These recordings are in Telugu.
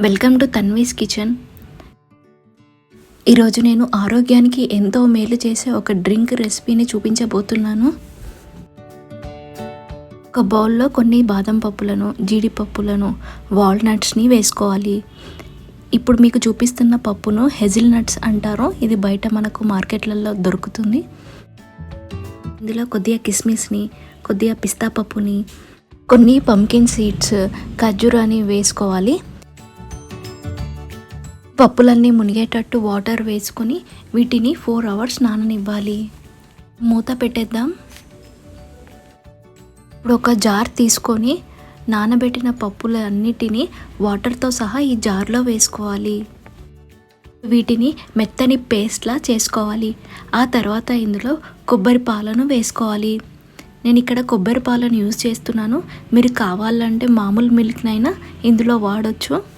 Welcome to Tanvi's kitchen. ఈరోజు నేను ఆరోగ్యానికి ఎంతో మేలు చేసే ఒక డ్రింక్ రెసిపీని చూపించబోతున్నాను. ఒక బౌల్లో కొన్ని బాదం పప్పులను జీడిపప్పులను వాల్నట్స్ని వేసుకోవాలి. ఇప్పుడు మీకు చూపిస్తున్న పప్పును హెజిల్ నట్స్ అంటారు. ఇది బయట మనకు మార్కెట్లలో దొరుకుతుంది. ఇందులో కొద్దిగా కిస్మిస్ని కొద్దిగా పిస్తా పప్పుని కొన్ని పంకిన్ సీడ్స్ ఖర్జూరాని వేసుకోవాలి. పప్పులన్నీ మునిగేటట్టు వాటర్ వేసుకొని వీటిని ఫోర్ అవర్స్ నాననివ్వాలి. మూత పెట్టేద్దాం. ఇప్పుడు ఒక జార్ తీసుకొని నానబెట్టిన పప్పులన్నిటినీ వాటర్తో సహా ఈ జార్లో వేసుకోవాలి. వీటిని మెత్తని పేస్ట్లా చేసుకోవాలి. ఆ తర్వాత ఇందులో కొబ్బరి పాలను వేసుకోవాలి. నేను ఇక్కడ కొబ్బరి పాలను యూజ్ చేస్తున్నాను. మీరు కావాలంటే మామూలు మిల్క్నైనా ఇందులో వాడొచ్చు.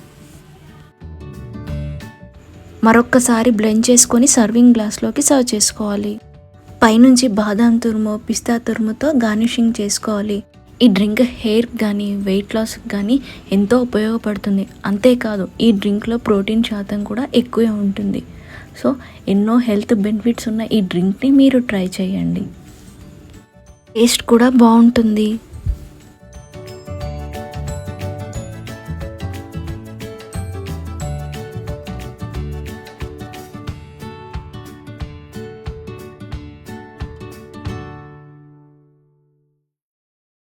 మరొక్కసారి బ్లెండ్ చేసుకొని సర్వింగ్ గ్లాస్లోకి సర్వ్ చేసుకోవాలి. పైనుంచి బాదాం తురుము పిస్తా తురుముతో గార్నిషింగ్ చేసుకోవాలి. ఈ డ్రింక్ హెయిర్ కానీ వెయిట్ లాస్ కానీ ఎంతో ఉపయోగపడుతుంది. అంతేకాదు ఈ డ్రింక్లో ప్రోటీన్ శాతం కూడా ఎక్కువే ఉంటుంది. సో ఎన్నో హెల్త్ బెనిఫిట్స్ ఉన్న ఈ డ్రింక్ని మీరు ట్రై చేయండి. టేస్ట్ కూడా బాగుంటుంది.